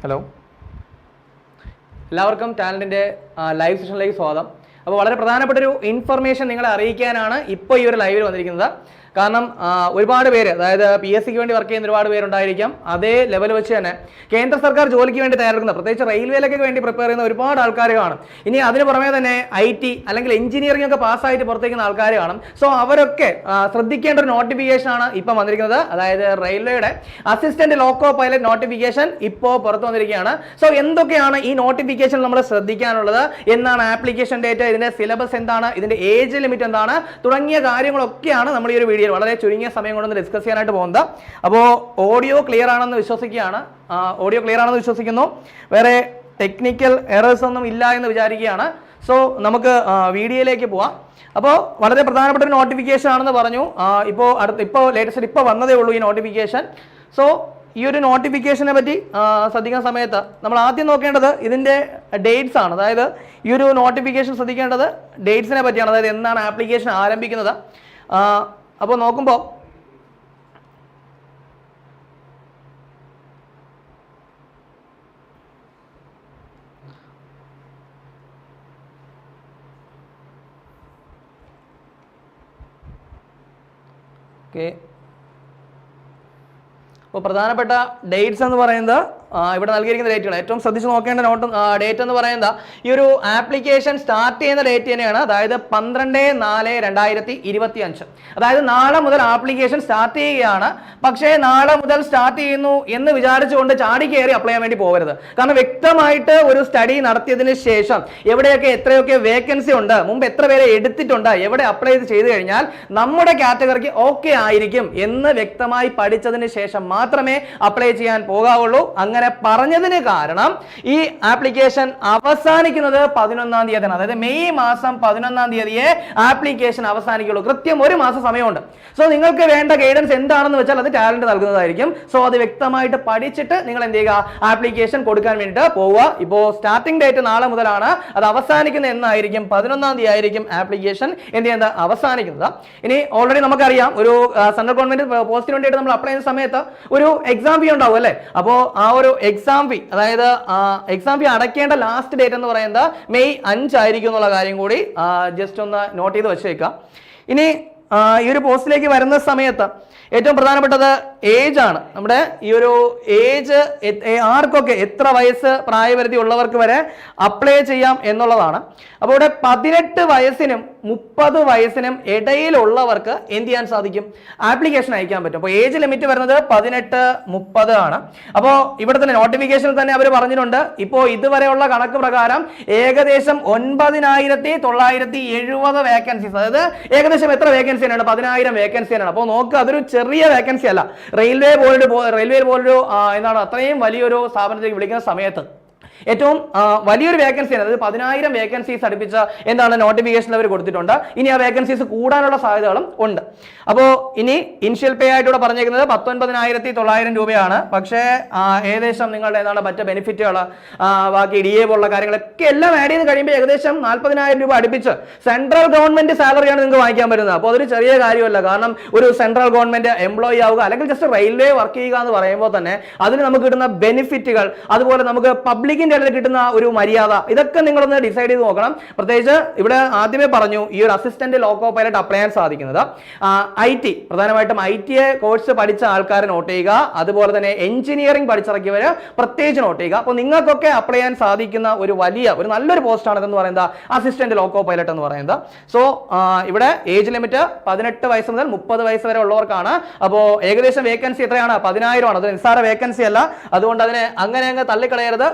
Hello എല്ലാവർക്കും ടാലന്റിന്റെ live സെഷനിലേക്ക് സ്വാഗതം. അപ്പോൾ വളരെ പ്രധാനപ്പെട്ട ഒരു ഇൻഫർമേഷൻ നിങ്ങളെ അറിയിക്കാനാണ് ഇപ്പോൾ ഈ ഒരു ലൈവിൽ വന്നിരിക്കുന്നത്. കാരണം ഒരുപാട് പേര് അതായത് പി എസ് സിക്ക് വേണ്ടി വർക്ക് ചെയ്യുന്ന ഒരുപാട് പേരുണ്ടായിരിക്കാം. അതേ ലെവൽ വെച്ച് തന്നെ കേന്ദ്ര സർക്കാർ ജോലിക്ക് വേണ്ടി തയ്യാറെടുക്കുന്ന പ്രത്യേകിച്ച് റെയിൽവേയിലൊക്കെ വേണ്ടി പ്രിപ്പയർ ചെയ്യുന്ന ഒരുപാട് ആൾക്കാർ കാണും. ഇനി അതിന് പുറമേ തന്നെ ഐ ടി അല്ലെങ്കിൽ എഞ്ചിനീയറിംഗ് ഒക്കെ പാസ്സായിട്ട് പുറത്തേക്കുന്ന ആൾക്കാർ കാണും. സോ അവരൊക്കെ ശ്രദ്ധിക്കേണ്ട ഒരു നോട്ടിഫിക്കേഷൻ ആണ് ഇപ്പം വന്നിരിക്കുന്നത്. അതായത് റെയിൽവേയുടെ അസിസ്റ്റന്റ് ലോക്കോ പൈലറ്റ് നോട്ടിഫിക്കേഷൻ ഇപ്പോൾ പുറത്തു വന്നിരിക്കുകയാണ്. സോ എന്തൊക്കെയാണ് ഈ നോട്ടിഫിക്കേഷൻ നമ്മൾ ശ്രദ്ധിക്കാനുള്ളത്? എന്നാണ് ആപ്ലിക്കേഷൻ ഡേറ്റ് ഇതിന്റെ സിലബസ് എന്താണ്? ഇതിന്റെ ഏജ് ലിമിറ്റ് എന്താണ്? തുടങ്ങിയ കാര്യങ്ങളൊക്കെയാണ് നമ്മൾ ഈ ഒരു വളരെ ചുരുങ്ങിയ സമയം കൊണ്ടൊന്ന് ഡിസ്കസ് ചെയ്യാനായിട്ട് പോകുന്നത്. അപ്പോൾ ഓഡിയോ ക്ലിയർ ആണെന്ന് വിശ്വസിക്കുകയാണ്. ഓഡിയോ ക്ലിയർ ആണെന്ന് വിശ്വസിക്കുന്നു. വേറെ ടെക്നിക്കൽ എറേഴ്സ് ഒന്നും ഇല്ല എന്ന് വിചാരിക്കുകയാണ്. സോ നമുക്ക് വീഡിയോയിലേക്ക് പോവാം. അപ്പോൾ വളരെ പ്രധാനപ്പെട്ട ഒരു നോട്ടിഫിക്കേഷൻ ആണെന്ന് പറഞ്ഞു. ഇപ്പോൾ അടുത്ത് ഇപ്പോൾ ലേറ്റസ്റ്റ് ഇപ്പോൾ വന്നതേ ഉള്ളൂ ഈ നോട്ടിഫിക്കേഷൻ സോ ഈ ഒരു നോട്ടിഫിക്കേഷനെ പറ്റി ശ്രദ്ധിക്കുന്ന സമയത്ത് നമ്മൾ ആദ്യം നോക്കേണ്ടത് ഇതിന്റെ ഡേറ്റ്സ് ആണ്. അതായത് ഈ ഒരു നോട്ടിഫിക്കേഷൻ ശ്രദ്ധിക്കേണ്ടത് ഡേറ്റ്സിനെ പറ്റിയാണ്. അതായത് എന്നാണ് ആപ്ലിക്കേഷൻ ആരംഭിക്കുന്നത്? അപ്പോൾ നോക്കുമ്പോൾ ഓക്കെ. അപ്പോൾ പ്രധാനപ്പെട്ട ഡേറ്റ്സ് എന്ന് പറയുന്നത് ഇവിടെ നൽകിയിരിക്കുന്ന ഡേറ്റുകൾ ഏറ്റവും ശ്രദ്ധിച്ച് നോക്കേണ്ട നോട്ട് ഡേറ്റ് എന്ന് പറയുന്നത് ഈ ഒരു ആപ്ലിക്കേഷൻ സ്റ്റാർട്ട് ചെയ്യുന്ന ഡേറ്റ് തന്നെയാണ്. അതായത് പന്ത്രണ്ട് നാല് രണ്ടായിരത്തി ഇരുപത്തി അഞ്ച് അതായത് നാളെ മുതൽ ആപ്ലിക്കേഷൻ സ്റ്റാർട്ട് ചെയ്യുകയാണ്. പക്ഷേ നാളെ മുതൽ സ്റ്റാർട്ട് ചെയ്യുന്നു എന്ന് വിചാരിച്ചുകൊണ്ട് ചാടി കയറി അപ്ലൈ ചെയ്യാൻ വേണ്ടി പോകരുത്. കാരണം വ്യക്തമായിട്ട് ഒരു സ്റ്റഡി നടത്തിയതിന് ശേഷം എവിടെയൊക്കെ എത്രയൊക്കെ വേക്കൻസി ഉണ്ട് മുമ്പ് എത്ര പേരെ എടുത്തിട്ടുണ്ട് എവിടെ അപ്ലൈ ചെയ്ത് ചെയ്തു കഴിഞ്ഞാൽ നമ്മുടെ കാറ്റഗറിക്ക് ഓക്കെ ആയിരിക്കും എന്ന് വ്യക്തമായി പഠിച്ചതിന് ശേഷം മാത്രമേ അപ്ലൈ ചെയ്യാൻ പോകാവുള്ളൂ. അങ്ങനെ പറഞ്ഞതിന് കാരണം ഈ ആപ്ലിക്കേഷൻ അവസാനിക്കുന്നത് പതിനൊന്നാം തീയതി അതായത് മെയ് മാസം പതിനൊന്നാം തീയതിയെ ആപ്ലിക്കേഷൻ അവസാനിക്കുള്ളൂ. കൃത്യം ഒരു മാസം സമയമുണ്ട്. സോ നിങ്ങൾക്ക് വേണ്ട ഗൈഡൻസ് എന്താണെന്ന് വെച്ചാൽ അത് ടാലന്റ് നൽകുന്നതായിരിക്കും. സോ അത് വ്യക്തമായിട്ട് പഠിച്ചിട്ട് നിങ്ങൾ എന്ത് ചെയ്യുക? ആപ്ലിക്കേഷൻ കൊടുക്കാൻ വേണ്ടിയിട്ട് പോവുക. ഇപ്പോൾ സ്റ്റാർട്ടിംഗ് ഡേറ്റ് നാളെ മുതലാണ് അത് അവസാനിക്കുന്ന എന്നായിരിക്കും. പതിനൊന്നാം തീയതി ആയിരിക്കും ആപ്ലിക്കേഷൻ എന്ത് ചെയ്യുന്നത്? അവസാനിക്കുന്നത്. ഇനി ഓൾറെഡി നമുക്കറിയാം. ഒരു സെൻട്രൽ ഗവൺമെന്റ് പോസ്റ്റിന് വേണ്ടിയിട്ട് നമ്മൾ അപ്ലൈ ചെയ്യുന്ന സമയത്ത് ഒരു എക്സാം ഫീ ഉണ്ടാവും അല്ലേ? അപ്പോൾ ആ ഒരു എക്സാം ഫീ അതായത് എക്സാം ഫീ അടയ്ക്കേണ്ട ലാസ്റ്റ് ഡേറ്റ് എന്ന് പറയുന്നത് മെയ് അഞ്ചായിരിക്കും എന്നുള്ള കാര്യം കൂടി ജസ്റ്റ് ഒന്ന് നോട്ട് ചെയ്ത് വെച്ചേക്കാം. ഇനി ഈ ഒരു പോസ്റ്റിലേക്ക് വരുന്ന സമയത്ത് ഏറ്റവും പ്രധാനപ്പെട്ടത് ഏജ് ആണ്. നമ്മുടെ ഈ ഒരു ഏജ് ആർക്കൊക്കെ എത്ര വയസ്സ് പ്രായപരിധി ഉള്ളവർക്ക് വരെ അപ്ലൈ ചെയ്യാം എന്നുള്ളതാണ്. അപ്പോൾ ഇവിടെ പതിനെട്ട് വയസ്സിനും മുപ്പത് വയസ്സിനും ഇടയിലുള്ളവർക്ക് എന്ത് ചെയ്യാൻ സാധിക്കും? ആപ്ലിക്കേഷൻ അയക്കാൻ പറ്റും. അപ്പോൾ ഏജ് ലിമിറ്റ് വരുന്നത് പതിനെട്ട് മുപ്പത് ആണ്. അപ്പോൾ ഇവിടെ തന്നെ നോട്ടിഫിക്കേഷനിൽ തന്നെ അവർ പറഞ്ഞിട്ടുണ്ട്. ഇപ്പോൾ ഇതുവരെയുള്ള കണക്ക് പ്രകാരം ഏകദേശം ഒൻപതിനായിരത്തി തൊള്ളായിരത്തി എഴുപത് വേക്കൻസീസ് അതായത് ഏകദേശം എത്ര വേക്കൻസിയാണ് പതിനായിരം വേക്കൻസിയാണ് അപ്പോൾ നോക്ക് അതൊരു ചെറിയ വേക്കൻസി അല്ല. റെയിൽവേ പോലൊരു റെയിൽവേ പോലൊരു എന്താണ് അത്രയും വലിയൊരു സ്ഥാപനത്തിലേക്ക് വിളിക്കുന്ന സമയത്ത് ഏറ്റവും വലിയൊരു വേക്കൻസി അതായത് പതിനായിരം വേക്കൻസീസ് അടുപ്പിച്ച എന്താണ് നോട്ടിഫിക്കേഷൻ അവർ കൊടുത്തിട്ടുണ്ട്. ഇനി ആ വേക്കൻസീസ് കൂടാനുള്ള സാധ്യതകളും ഉണ്ട്. അപ്പോൾ ഇനി ഇനിഷ്യൽ പേ ആയിട്ടൂടെ പറഞ്ഞേക്കുന്നത് പത്തൊൻപതിനായിരത്തി തൊള്ളായിരം രൂപയാണ്. പക്ഷേ ഏകദേശം നിങ്ങളുടെ എന്താണ് മറ്റ് ബെനിഫിറ്റുകൾ ബാക്കി ഡി എ പോലുള്ള കാര്യങ്ങളൊക്കെ എല്ലാം ആഡ് ചെയ്ത് കഴിയുമ്പോൾ ഏകദേശം നാൽപ്പതിനായിരം രൂപ അടുപ്പിച്ച് സെൻട്രൽ ഗവൺമെന്റ് സാലറിയാണ് നിങ്ങൾക്ക് വാങ്ങിക്കാൻ പറ്റുന്നത്. അപ്പോൾ അതൊരു ചെറിയ കാര്യമല്ല. കാരണം ഒരു സെൻട്രൽ ഗവൺമെന്റ് എംപ്ലോയി ആവുക അല്ലെങ്കിൽ ജസ്റ്റ് റെയിൽവേ വർക്ക് ചെയ്യുക എന്ന് പറയുമ്പോൾ തന്നെ അതിന് നമുക്ക് കിട്ടുന്ന ബെനിഫിറ്റുകൾ അതുപോലെ നമുക്ക് പബ്ലിക്കിന്റെ ഇടയിൽ കിട്ടുന്ന ഒരു മര്യാദ. ഇതൊക്കെ നിങ്ങളൊന്ന് ഡിസൈഡ് ചെയ്ത് നോക്കണം. പ്രത്യേകിച്ച് ഇവിടെ ആദ്യമേ പറഞ്ഞു ഈ ഒരു അസിസ്റ്റന്റ് ലോക്കോ പൈലറ്റ് അപ്ലൈ ചെയ്യാൻ സാധിക്കുന്നത്. ഐ ടി പ്രധാനമായിട്ടും ഐ ടി കോഴ്സ് പഠിച്ച ആൾക്കാരെ നോട്ട് ചെയ്യുക. അതുപോലെ തന്നെ എഞ്ചിനീയറിംഗ് പഠിച്ചിറക്കിയവർ പ്രത്യേകിച്ച് നോട്ട് ചെയ്യുക. അപ്പോൾ നിങ്ങൾക്കൊക്കെ അപ്ലൈ ചെയ്യാൻ സാധിക്കുന്ന ഒരു വലിയ ഒരു നല്ലൊരു പോസ്റ്റാണ് ഇതെന്ന് പറയുന്നത് അസിസ്റ്റന്റ് ലോക്കോ പൈലറ്റ് എന്ന് പറയുന്നത്. സോ ഇവിടെ ഏജ് ലിമിറ്റ് പതിനെട്ട് വയസ്സ് മുതൽ മുപ്പത് വയസ്സ് വരെ ഉള്ളവർക്കാണ്. അപ്പോൾ ഏകദേശം വേക്കൻസി എത്രയാണ്? പതിനായിരം ആണ് അത് നിസ്സാര വേക്കൻസി അല്ല. അതുകൊണ്ട് അതിനെ അങ്ങനെ അങ്ങ് തള്ളിക്കളയരുത്.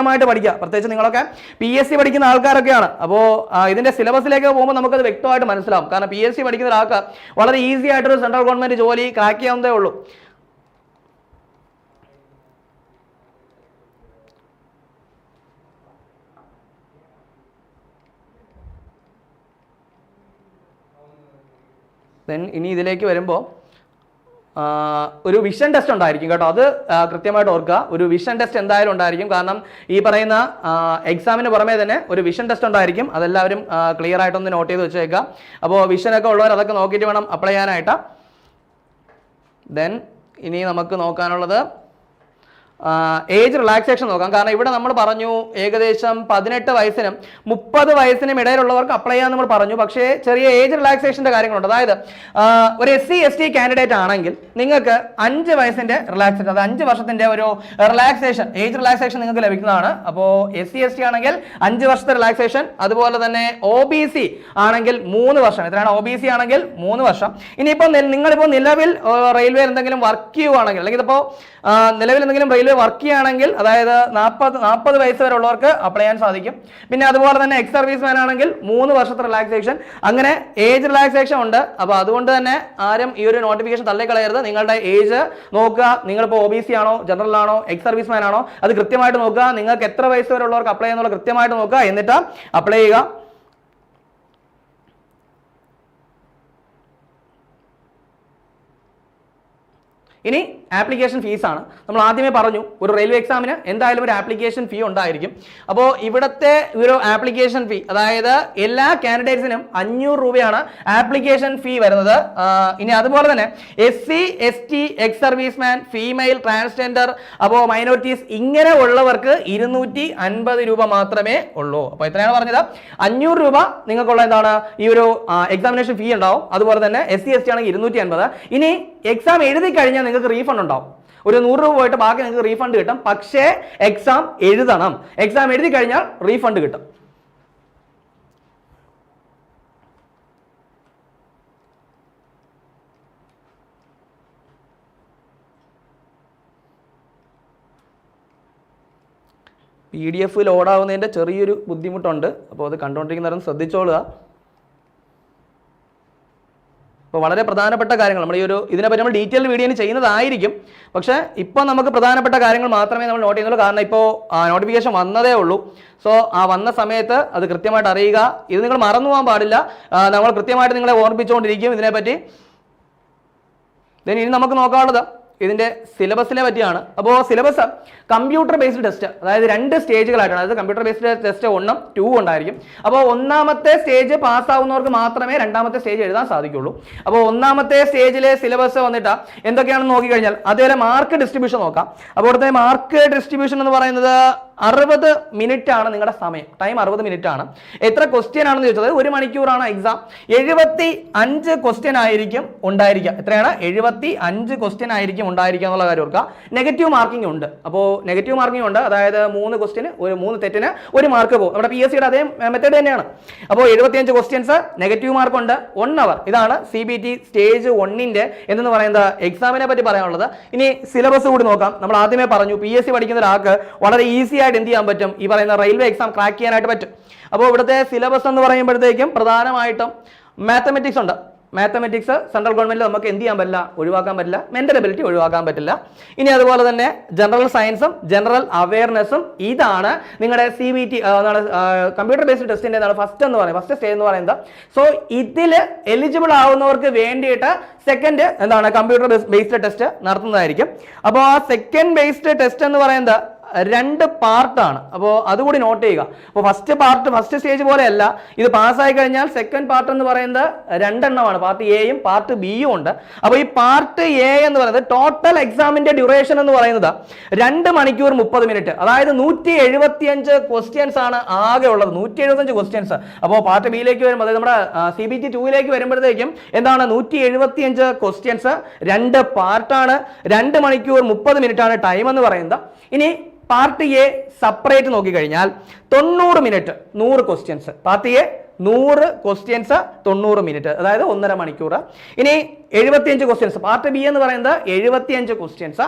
കൃത്യമായിട്ട് പഠിക്കുക. പ്രത്യേകിച്ച് നിങ്ങളൊക്കെ പി എസ് സി പഠിക്കുന്ന ആൾക്കാരൊക്കെയാണ്. അപ്പോൾ ഇതിന്റെ സിലബസിലേക്ക് പോകുമ്പോൾ നമുക്കത് വ്യക്തമായിട്ട് മനസ്സിലാവും. കാരണം പി എസ് സി പഠിക്കുന്ന ഒരാൾക്ക് വളരെ ഈസി ആയിട്ടൊരു സെൻട്രൽ ഗവൺമെന്റ് ജോലി ക്രാക്ക് ചെയ്യാവുന്നതേ ഉള്ളൂ. ഇനി ഇതിലേക്ക് വരുമ്പോൾ ഒരു വിഷൻ ടെസ്റ്റ് ഉണ്ടായിരിക്കും കേട്ടോ. അത് കൃത്യമായിട്ട് ഓർക്കുക. ഒരു വിഷൻ ടെസ്റ്റ് എന്തായാലും ഉണ്ടായിരിക്കും. കാരണം ഈ പറയുന്ന എക്സാമിന് പുറമേ തന്നെ ഒരു വിഷൻ ടെസ്റ്റ് ഉണ്ടായിരിക്കും. അതെല്ലാവരും ക്ലിയർ ആയിട്ടൊന്ന് നോട്ട് ചെയ്ത് വെച്ചേക്കുക. അപ്പോൾ വിഷനൊക്കെ ഉള്ളവർ അതൊക്കെ നോക്കിയിട്ട് വേണം അപ്ലൈ ചെയ്യാനായിട്ട്. ദെൻ ഇനി നമുക്ക് നോക്കാനുള്ളത് ഏജ് റിലാക്സേഷൻ നോക്കാം. കാരണം ഇവിടെ നമ്മൾ പറഞ്ഞു ഏകദേശം പതിനെട്ട് വയസ്സിനും മുപ്പത് വയസ്സിനും ഇടയിലുള്ളവർക്ക് അപ്ലൈ ചെയ്യാൻ നമ്മൾ പറഞ്ഞു. പക്ഷേ ചെറിയ ഏജ് റിലാക്സേഷന്റെ കാര്യങ്ങളുണ്ട്. അതായത് ഒരു S C S T candidate ആണെങ്കിൽ നിങ്ങൾക്ക് അഞ്ച് വയസ്സിന്റെ റിലാക്സേഷൻ അതായത് അഞ്ച് വർഷത്തിന്റെ ഒരു റിലാക്സേഷൻ ഏജ് റിലാക്സേഷൻ നിങ്ങൾക്ക് ലഭിക്കുന്നതാണ്. അപ്പോൾ എസ് സി എസ് ടി ആണെങ്കിൽ അഞ്ച് വർഷത്തെ റിലാക്സേഷൻ അതുപോലെ തന്നെ ഒ ബി സി ആണെങ്കിൽ മൂന്ന് വർഷം. എത്രയാണ് ഒ ബി സി ആണെങ്കിൽ മൂന്ന് വർഷം. ഇനിയിപ്പോൾ നിങ്ങളിപ്പോൾ നിലവിൽ റെയിൽവേ എന്തെങ്കിലും വർക്ക് ചെയ്യുവാണെങ്കിൽ അല്ലെങ്കിൽ ഇപ്പോൾ നിലവിൽ എന്തെങ്കിലും റെയിൽവേ വർക്ക് ചെയ്യുകയാണെങ്കിൽ അതായത് നാൽപ്പത് നാൽപ്പത് വയസ്സ് വരെ ഉള്ളവർക്ക് അപ്ലൈ ചെയ്യാൻ സാധിക്കും. പിന്നെ അതുപോലെ തന്നെ എക്സ് സർവീസ് മാൻ ആണെങ്കിൽ മൂന്ന് വർഷത്തെ റിലാക്സേഷൻ അങ്ങനെ ഏജ് റിലാക്സേഷൻ ഉണ്ട്. അപ്പോൾ അതുകൊണ്ട് തന്നെ ആരും ഈ ഒരു നോട്ടിഫിക്കേഷൻ തള്ളിക്കളയരുത്. നിങ്ങളുടെ ഏജ് നോക്കുക. നിങ്ങളിപ്പോൾ ഒ ബി സി ആണോ ജനറൽ ആണോ എക്സ് സർവീസ് മാൻ ആണോ അത് കൃത്യമായിട്ട് നോക്കുക. നിങ്ങൾക്ക് എത്ര വയസ്സ് വരെ ഉള്ളവർക്ക് അപ്ലൈ ചെയ്യുന്നുള്ള കൃത്യമായിട്ട് നോക്കുക. എന്നിട്ട് അപ്ലൈ ചെയ്യുക. ഇനി ആപ്ലിക്കേഷൻ ഫീസാണ് നമ്മൾ ആദ്യമേ പറഞ്ഞു ഒരു റെയിൽവേ എക്സാമിന് എന്തായാലും ഒരു ആപ്ലിക്കേഷൻ ഫീ ഉണ്ടായിരിക്കും. അപ്പോൾ ഇവിടുത്തെ ഒരു ആപ്ലിക്കേഷൻ ഫീ അതായത് എല്ലാ കാൻഡിഡേറ്റ്സിനും അഞ്ഞൂറ് രൂപയാണ് ആപ്ലിക്കേഷൻ ഫീ വരുന്നത്. ഇനി അതുപോലെ തന്നെ S C S T ex service man female transgender അപ്പോൾ മൈനോറിറ്റീസ് ഇങ്ങനെ ഉള്ളവർക്ക് ഇരുന്നൂറ്റി അൻപത് രൂപ മാത്രമേ ഉള്ളൂ. അപ്പോൾ എത്രയാണ് പറഞ്ഞത്. അഞ്ഞൂറ് രൂപ നിങ്ങൾക്കുള്ള എന്താണ്? ഈ ഒരു എക്സാമിനേഷൻ ഫീ ഉണ്ടാവും. അതുപോലെ തന്നെ എസ് സി എസ് ടി ആണെങ്കിൽ ഇരുന്നൂറ്റി അൻപത്. ഇനി എക്സാം എഴുതി കഴിഞ്ഞാൽ നിങ്ങൾക്ക് റീഫണ്ട് ഉണ്ടാവും. ഒരു നൂറ് രൂപ പോയിട്ട് ബാക്കി നിങ്ങൾക്ക് റീഫണ്ട് കിട്ടും. പക്ഷേ എക്സാം എഴുതണം. എക്സാം എഴുതി കഴിഞ്ഞാൽ റീഫണ്ട് കിട്ടും. പി ഡി എഫ് ലോഡാവുന്നതിന്റെ ചെറിയൊരു ബുദ്ധിമുട്ടുണ്ട്. അപ്പോൾ അത് കണ്ടുകൊണ്ടിരിക്കുന്നവരും ശ്രദ്ധിച്ചോളുക. അപ്പോൾ വളരെ പ്രധാനപ്പെട്ട കാര്യങ്ങൾ. നമ്മൾ ഈ ഒരു ഇതിനെപ്പറ്റി നമ്മൾ ഡീറ്റെയിൽ വീഡിയോ ചെയ്യുന്നതായിരിക്കും. പക്ഷേ ഇപ്പോൾ നമുക്ക് പ്രധാനപ്പെട്ട കാര്യങ്ങൾ മാത്രമേ നമ്മൾ നോട്ട് ചെയ്യുന്നുള്ളൂ. കാരണം ഇപ്പോൾ നോട്ടിഫിക്കേഷൻ വന്നതേ ഉള്ളൂ. സോ ആ വന്ന സമയത്ത് അത് കൃത്യമായിട്ട് അറിയുക. ഇത് നിങ്ങൾ മറന്നു പോകാൻ പാടില്ല. നമ്മൾ കൃത്യമായിട്ട് നിങ്ങളെ ഓർമ്മിപ്പിച്ചുകൊണ്ടിരിക്കും ഇതിനെപ്പറ്റി. Then ഇനി നമുക്ക് നോക്കാനുള്ളത് ഇതിന്റെ സിലബസിനെ പറ്റിയാണ്. അപ്പോൾ സിലബസ് കമ്പ്യൂട്ടർ ബേസ്ഡ് ടെസ്റ്റ് അതായത് രണ്ട് സ്റ്റേജുകളായിട്ടാണ്. അതായത് കമ്പ്യൂട്ടർ ബേസ്ഡ് ടെസ്റ്റ് ഒന്നും ടു ഉണ്ടായിരിക്കും. അപ്പോൾ ഒന്നാമത്തെ സ്റ്റേജ് പാസ്സാവുന്നവർക്ക് മാത്രമേ രണ്ടാമത്തെ സ്റ്റേജ് എഴുതാൻ സാധിക്കുള്ളൂ. അപ്പോൾ ഒന്നാമത്തെ സ്റ്റേജിലെ സിലബസ് വന്നിട്ട് എന്തൊക്കെയാണെന്ന് നോക്കിക്കഴിഞ്ഞാൽ അതേപോലെ മാർക്ക് ഡിസ്ട്രിബ്യൂഷൻ നോക്കാം. അപ്പോൾ അവിടുത്തെ മാർക്ക് ഡിസ്ട്രിബ്യൂഷൻ എന്ന് പറയുന്നത് അറുപത് മിനിറ്റ് ആണ് നിങ്ങളുടെ സമയം. ടൈം അറുപത് മിനിറ്റ് ആണ് എത്ര ക്വസ്റ്റ്യൻ ആണെന്ന് ചോദിച്ചത് ഒരു മണിക്കൂറാണ് എക്സാം എഴുപത്തി അഞ്ച് ക്വസ്റ്റ്യൻ ആയിരിക്കും ഉണ്ടായിരിക്കുക. എത്രയാണ്? എഴുപത്തി അഞ്ച് ക്വസ്റ്റ്യൻ ആയിരിക്കും ഉണ്ടായിരിക്കുക എന്നുള്ള കാര്യം ഓർക്കുക. നെഗറ്റീവ് മാർക്കിംഗ് ഉണ്ട്. അപ്പോൾ നെഗറ്റീവ് മാർക്കിംഗ് ഉണ്ട്. അതായത് മൂന്ന് ക്വസ്റ്റ്യന് ഒരു മൂന്ന് തെറ്റിന് ഒരു മാർക്ക് പോകും. നമ്മുടെ പി എസ് സിയുടെ അതേ മെത്തേഡ് തന്നെയാണ്. അപ്പോൾ എഴുപത്തിയഞ്ച് ക്വസ്റ്റ്യൻസ് നെഗറ്റീവ് മാർക്ക് ഉണ്ട്. വൺ അവർ ഇതാണ് സി ബി ടി സ്റ്റേജ് വണ്ണിന്റെ എന്ന് പറയുന്നത് എക്സാമിനെ പറ്റി പറയാനുള്ളത്. ഇനി സിലബസ് കൂടി നോക്കാം. നമ്മൾ ആദ്യമേ പറഞ്ഞു പി എസ് സി പഠിക്കുന്ന ഒരാൾക്ക് വളരെ ഈസി ആയിട്ട് എന്ത് ചെയ്യാൻ പറ്റും? ഈ പറയുന്ന റെയിൽവേ എക്സാം ക്രാക്ക് ചെയ്യാനായിട്ട് പറ്റും. അപ്പോൾ ഇവിടുത്തെ സിലബസ് എന്ന് പറയുമ്പോഴത്തേക്കും പ്രധാനമായിട്ടും മാത്തമെറ്റിക്സ് ഉണ്ട്. മാത്തമെറ്റിക്സ് സെൻട്രൽ ഗവൺമെന്റിൽ നമുക്ക് എന്ത് ചെയ്യാൻ പറ്റില്ല? ഒഴിവാക്കാൻ പറ്റില്ല. മെന്റൽ എബിലിറ്റി ഒഴിവാക്കാൻ പറ്റില്ല. ഇനി അതുപോലെ തന്നെ ജനറൽ സയൻസും ജനറൽ അവയർനെസ്സും ഇതാണ് നിങ്ങളുടെ C B T computer based ടെസ്റ്റിന്റെ എന്താണ് ഫസ്റ്റ് എന്ന് പറയുന്നത്. ഫസ്റ്റ് സ്റ്റേ എന്ന് പറയുന്നത്. സോ ഇതിൽ എലിജിബിൾ ആവുന്നവർക്ക് വേണ്ടിയിട്ട് സെക്കൻഡ് എന്താണ് കമ്പ്യൂട്ടർ ബേസ്ഡ് ടെസ്റ്റ് നടത്തുന്നതായിരിക്കും. അപ്പോൾ ആ സെക്കൻഡ് ബേസ്ഡ് ടെസ്റ്റ് എന്ന് പറയുന്നത് രണ്ട് പാർട്ടാണ്. അപ്പോൾ അതുകൂടി നോട്ട് ചെയ്യുക. അപ്പോൾ ഫസ്റ്റ് പാർട്ട് ഫസ്റ്റ് സ്റ്റേജ് പോലെയല്ല. ഇത് പാസ്സായി കഴിഞ്ഞാൽ സെക്കൻഡ് പാർട്ട് എന്ന് പറയുന്നത് രണ്ടെണ്ണമാണ്. പാർട്ട് എയും പാർട്ട് ബിയും ഉണ്ട്. അപ്പോൾ ഈ പാർട്ട് എ എന്ന് പറയുന്നത് ടോട്ടൽ എക്സാമിന്റെ ഡ്യൂറേഷൻ എന്ന് പറയുന്നത് രണ്ട് മണിക്കൂർ മുപ്പത് മിനിറ്റ് അതായത് നൂറ്റി എഴുപത്തിയഞ്ച് ക്വസ്റ്റ്യൻസ് ആണ് ആകെ ഉള്ളത്. നൂറ്റി എഴുപത്തഞ്ച് ക്വസ്റ്റ്യൻസ് അപ്പോൾ പാർട്ട് ബിയിലേക്ക് വരുമ്പോൾ അതായത് നമ്മുടെ സി ബി ടി ടൂയിലേക്ക് വരുമ്പോഴത്തേക്കും എന്താണ് നൂറ്റി എഴുപത്തിയഞ്ച് ക്വസ്റ്റ്യൻസ് രണ്ട് പാർട്ടാണ് രണ്ട് മണിക്കൂർ മുപ്പത് മിനിറ്റ് ആണ് ടൈം എന്ന് പറയുന്നത്. ഇനി പാർട്ട് എ സെപ്പറേറ്റ് നോക്കിക്കഴിഞ്ഞാൽ തൊണ്ണൂറ് മിനിറ്റ് നൂറ് ക്വസ്റ്റ്യൻസ് പാർട്ടി എ നൂറ് ക്വസ്റ്റ്യൻസ് തൊണ്ണൂറ് മിനിറ്റ് അതായത് ഒന്നര മണിക്കൂർ ഇനി എഴുപത്തിയഞ്ച് ക്വസ്റ്റ്യൻസ് പാർട്ട് ബി എന്ന് പറയുന്നത് എഴുപത്തിയഞ്ച് ക്വസ്റ്റ്യൻസ്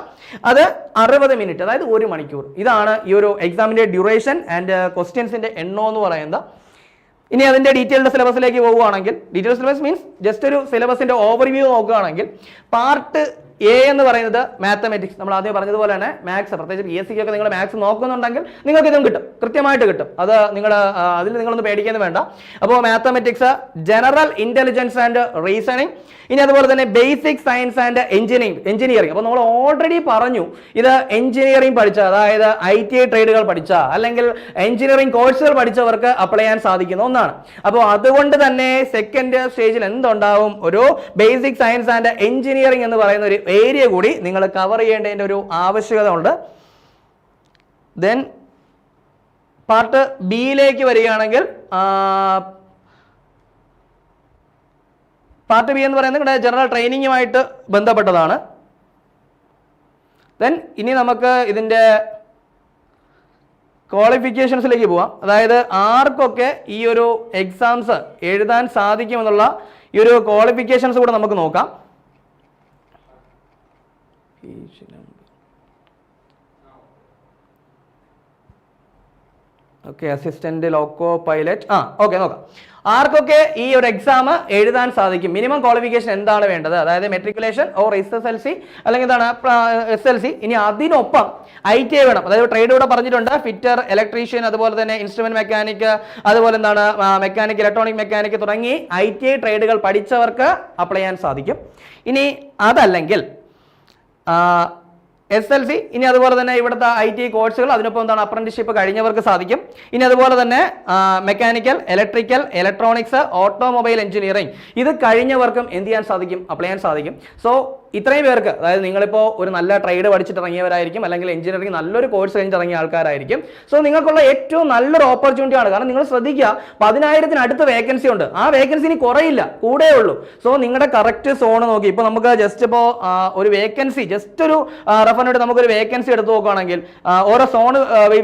അത് അറുപത് മിനിറ്റ് അതായത് ഒരു മണിക്കൂർ ഇതാണ് ഈ ഒരു എക്സാമിന്റെ ഡ്യൂറേഷൻ ആൻഡ് ക്വസ്റ്റ്യൻസിന്റെ എണ്ണം എന്ന് പറയുന്നത്. ഇനി അതിന്റെ ഡീറ്റെയിൽഡ് സിലബസിലേക്ക് പോവുകയാണെങ്കിൽ ഡീറ്റെയിൽ സിലബസ് മീൻസ് ജസ്റ്റ് ഒരു സിലബസിന്റെ ഓവർവ്യൂ നോക്കുകയാണെങ്കിൽ പാർട്ട് എ എന്ന് പറയുന്നത് മാത്തമെറ്റിക്സ് നമ്മൾ ആദ്യം പറഞ്ഞതുപോലെ തന്നെ മാത്സ് പ്രത്യേകിച്ച് പി എസ് സിക്ക് ഒക്കെ നിങ്ങൾ മാത്സ് നോക്കുന്നുണ്ടെങ്കിൽ നിങ്ങൾക്ക് ഇതും കിട്ടും. കൃത്യമായിട്ട് കിട്ടും. അത് നിങ്ങൾ അതിൽ നിങ്ങളൊന്ന് പേടിക്കുന്നത് വേണ്ട. അപ്പോൾ mathematics general intelligence and reasoning ഇനി അതുപോലെ തന്നെ basic science and engineering engineering അപ്പോൾ നമ്മൾ ഓൾറെഡി പറഞ്ഞു ഇത് എഞ്ചിനീയറിംഗ് പഠിച്ച അതായത് ഐ ടി ഐ ട്രേഡുകൾ പഠിച്ച അല്ലെങ്കിൽ എഞ്ചിനീയറിംഗ് കോഴ്സുകൾ പഠിച്ചവർക്ക് അപ്ലൈ ചെയ്യാൻ സാധിക്കുന്ന ഒന്നാണ്. അപ്പോൾ അതുകൊണ്ട് തന്നെ സെക്കൻഡ് സ്റ്റേജിൽ എന്തുണ്ടാവും? ഒരു ബേസിക് സയൻസ് ആൻഡ് എഞ്ചിനീയറിംഗ് എന്ന് പറയുന്ന ഒരു ഏരിയ കൂടി നിങ്ങൾ കവർ ചെയ്യേണ്ടതിന്റെ ഒരു ആവശ്യകത ഉണ്ട്. ദെൻ പാർട്ട് ബിയിലേക്ക് വരികയാണെങ്കിൽ പാർട്ട് ബി എന്ന് പറയുന്നത് നിങ്ങളുടെ ജനറൽ ട്രെയിനിങ്ങുമായിട്ട് ബന്ധപ്പെട്ടതാണ്. ദെൻ ഇനി നമുക്ക് ഇതിന്റെ ക്വാളിഫിക്കേഷൻസിലേക്ക് പോവാം. അതായത് ആർക്കൊക്കെ ഈ ഒരു എക്സാംസ് എഴുതാൻ സാധിക്കുമെന്നുള്ള ഈ ഒരു ക്വാളിഫിക്കേഷൻസ് കൂടെ നമുക്ക് നോക്കാം. ഓക്കെ അസിസ്റ്റന്റ് ലോക്കോ പൈലറ്റ് ആ ഓക്കെ നോക്കാം. ആർക്കൊക്കെ ഈ ഒരു എക്സാം എഴുതാൻ സാധിക്കും? മിനിമം ക്വാളിഫിക്കേഷൻ എന്താണ് വേണ്ടത്? അതായത് matriculation or S S L C അല്ലെങ്കിൽ എന്താണ് എസ് എൽ സി ഇനി അതിനൊപ്പം ഐ ടി ഐ വേണം. അതായത് ട്രേഡ് ഇവിടെ പറഞ്ഞിട്ടുണ്ട്. ഫിറ്റർ ഇലക്ട്രീഷ്യൻ അതുപോലെ തന്നെ ഇൻസ്ട്രുമെന്റ് മെക്കാനിക് അതുപോലെ എന്താണ് മെക്കാനിക് ഇലക്ട്രോണിക് മെക്കാനിക് തുടങ്ങി ഐ ടി ഐ ട്രേഡുകൾ പഠിച്ചവർക്ക് അപ്ലൈ ചെയ്യാൻ സാധിക്കും. ഇനി അതല്ലെങ്കിൽ എസ് എൽ സി ഇനി അതുപോലെ തന്നെ ഇവിടുത്തെ ഐ ടി കോഴ്സുകൾ അതിനൊപ്പം എന്താണ് അപ്രന്റിഷിപ്പ് കഴിഞ്ഞവർക്ക് സാധിക്കും. ഇനി അതുപോലെ തന്നെ mechanical electrical electronics automobile engineering ഇത് കഴിഞ്ഞവർക്കും എന്ത് ചെയ്യാൻ സാധിക്കും? അപ്ലൈ ചെയ്യാൻ സാധിക്കും. സോ ഇത്രയും പേർക്ക് അതായത് നിങ്ങളിപ്പോൾ ഒരു നല്ല ട്രേഡ് പഠിച്ചിട്ടിറങ്ങിയവരായിരിക്കും അല്ലെങ്കിൽ എഞ്ചിനീയറിംഗ് നല്ലൊരു കോഴ്സ് കഴിഞ്ഞിട്ട് ഇറങ്ങിയ ആൾക്കാരായിരിക്കും. സോ നിങ്ങൾക്കുള്ള ഏറ്റവും നല്ലൊരു ഓപ്പർച്യൂണിറ്റി ആണ്. കാരണം നിങ്ങൾ ശ്രദ്ധിക്കുക പതിനായിരത്തിന് അടുത്ത് വേക്കൻസി ഉണ്ട്. ആ വേക്കൻസി ഇനി കുറയില്ല കൂടെ ഉള്ളൂ. സോ നിങ്ങളുടെ കറക്റ്റ് സോൺ നോക്കി. ഇപ്പോൾ നമുക്ക് ജസ്റ്റ് ഇപ്പോൾ ഒരു വേക്കൻസി ജസ്റ്റ് ഒരു റെഫറിനോട് നമുക്കൊരു വേക്കൻസി എടുത്ത് നോക്കുകയാണെങ്കിൽ ഓരോ സോൺ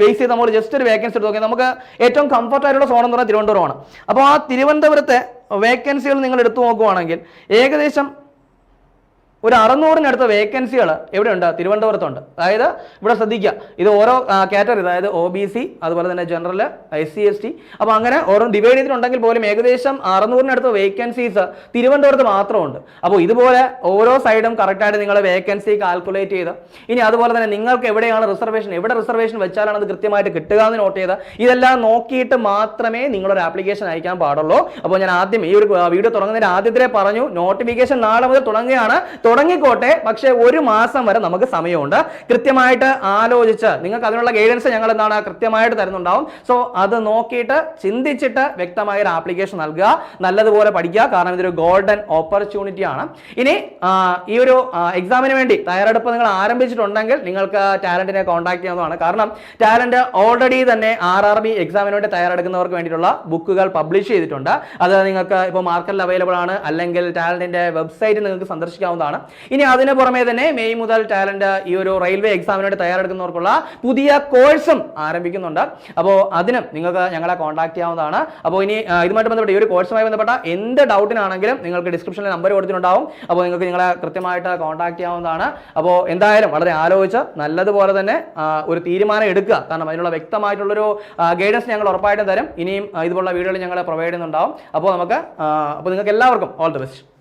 ബേസ് ചെയ്ത് നമ്മൾ ജസ്റ്റ് ഒരു വേക്കൻസി എടുത്ത് നോക്കി നമുക്ക് ഏറ്റവും കംഫർട്ട് ആയിട്ടുള്ള സോൺ എന്ന് പറഞ്ഞാൽ തിരുവനന്തപുരമാണ്. അപ്പോൾ ആ തിരുവനന്തപുരത്തെ വേക്കൻസികൾ നിങ്ങൾ എടുത്തു നോക്കുവാണെങ്കിൽ ഏകദേശം ഒരു അറുന്നൂറിനടുത്ത വേക്കൻസികൾ എവിടെയുണ്ട് തിരുവനന്തപുരത്തുണ്ട്. അതായത് ഇവിടെ ശ്രദ്ധിക്കുക ഇത് ഓരോ കാറ്റഗറി അതായത് ഒ ബി സി അതുപോലെ തന്നെ general S C S T അപ്പോൾ അങ്ങനെ ഓരോ ഡിവൈഡ് ചെയ്തിട്ടുണ്ടെങ്കിൽ പോലും ഏകദേശം അറുന്നൂറിനടുത്ത് വേക്കൻസീസ് തിരുവനന്തപുരത്ത് മാത്രമുണ്ട്. അപ്പോൾ ഇതുപോലെ ഓരോ സൈഡും കറക്റ്റായിട്ട് നിങ്ങൾ വേക്കൻസി കാൽക്കുലേറ്റ് ചെയ്ത് ഇനി അതുപോലെ തന്നെ നിങ്ങൾക്ക് എവിടെയാണ് റിസർവേഷൻ എവിടെ റിസർവേഷൻ വെച്ചാലാണ് അത് കൃത്യമായിട്ട് കിട്ടുക എന്ന് നോട്ട് ചെയ്ത് ഇതെല്ലാം നോക്കിയിട്ട് മാത്രമേ നിങ്ങളൊരു ആപ്ലിക്കേഷൻ അയക്കാൻ പാടുള്ളൂ. അപ്പോൾ ഞാൻ ആദ്യം ഈ ഒരു വീഡിയോ തുടങ്ങുന്നതിന് ആദ്യത്തിലേ പറഞ്ഞു നോട്ടിഫിക്കേഷൻ നാളെ മുതൽ തുടങ്ങുകയാണ്. തുടങ്ങിക്കോട്ടെ. പക്ഷേ ഒരു മാസം വരെ നമുക്ക് സമയമുണ്ട്. കൃത്യമായിട്ട് ആലോചിച്ച് നിങ്ങൾക്ക് അതിനുള്ള ഗൈഡൻസ് ഞങ്ങൾ എന്താണ് കൃത്യമായിട്ട് തരുന്നുണ്ടാവും. സോ അത് നോക്കിയിട്ട് ചിന്തിച്ചിട്ട് വ്യക്തമായ ഒരു ആപ്ലിക്കേഷൻ നൽകുക. നല്ലതുപോലെ പഠിക്കുക. കാരണം ഇതൊരു ഗോൾഡൻ ഓപ്പർച്യൂണിറ്റി ആണ്. ഇനി ഈ ഒരു എക്സാമിന് വേണ്ടി തയ്യാറെടുപ്പ് നിങ്ങൾ ആരംഭിച്ചിട്ടുണ്ടെങ്കിൽ നിങ്ങൾക്ക് ടാലന്റിനെ കോൺടാക്ട് ചെയ്യുന്നതാണ് കാരണം ടാലന്റ് ഓൾറെഡി തന്നെ ആർ ആർ ബി എക്സാമിന് വേണ്ടി തയ്യാറെടുക്കുന്നവർക്ക് വേണ്ടിയിട്ടുള്ള ബുക്കുകൾ പബ്ലിഷ് ചെയ്തിട്ടുണ്ട്. അത് നിങ്ങൾക്ക് ഇപ്പോൾ മാർക്കറ്റിൽ അവൈലബിൾ ആണ്. അല്ലെങ്കിൽ ടാലന്റിന്റെ വെബ്സൈറ്റ് നിങ്ങൾക്ക് സന്ദർശിക്കാവുന്നതാണ്. ഇനി അതിന് പുറമെ തന്നെ മെയ് മുതൽ ടാലന്റ് ഈ ഒരു റെയിൽവേ എക്സാമിനായിട്ട് തയ്യാറെടുക്കുന്നവർക്കുള്ള പുതിയ കോഴ്സും ആരംഭിക്കുന്നുണ്ട്. അപ്പോൾ അതിനും നിങ്ങൾക്ക് ഞങ്ങളെ കോൺടാക്ട് ചെയ്യാവുന്നതാണ്. അപ്പോൾ ഇനി ഇതുമായിട്ട് ബന്ധപ്പെട്ട ഈ ഒരു കോഴ്സുമായി ബന്ധപ്പെട്ട എന്ത് ഡൗട്ടിനാണെങ്കിലും നിങ്ങൾക്ക് ഡിസ്ക്രിപ്ഷനിൽ നമ്പർ കൊടുത്തിട്ടുണ്ടാവും. അപ്പോൾ നിങ്ങൾക്ക് നിങ്ങളെ കൃത്യമായിട്ട് കോൺടാക്ട് ചെയ്യാവുന്നതാണ്. അപ്പോൾ എന്തായാലും വളരെ ആലോചിച്ച് നല്ലതുപോലെ തന്നെ ഒരു തീരുമാനം എടുക്കുക. കാരണം അതിനുള്ള വ്യക്തമായിട്ടുള്ളൊരു ഗൈഡൻസ് ഞങ്ങൾ ഉറപ്പായിട്ടും തരും. ഇനിയും ഇതുപോലുള്ള വീഡിയോകൾ ഞങ്ങൾ പ്രൊവൈഡ് ചെയ്യുന്നുണ്ടാവും. അപ്പോൾ നമുക്ക് അപ്പോൾ നിങ്ങൾക്ക് എല്ലാവർക്കും ഓൾ ദി ബെസ്റ്റ്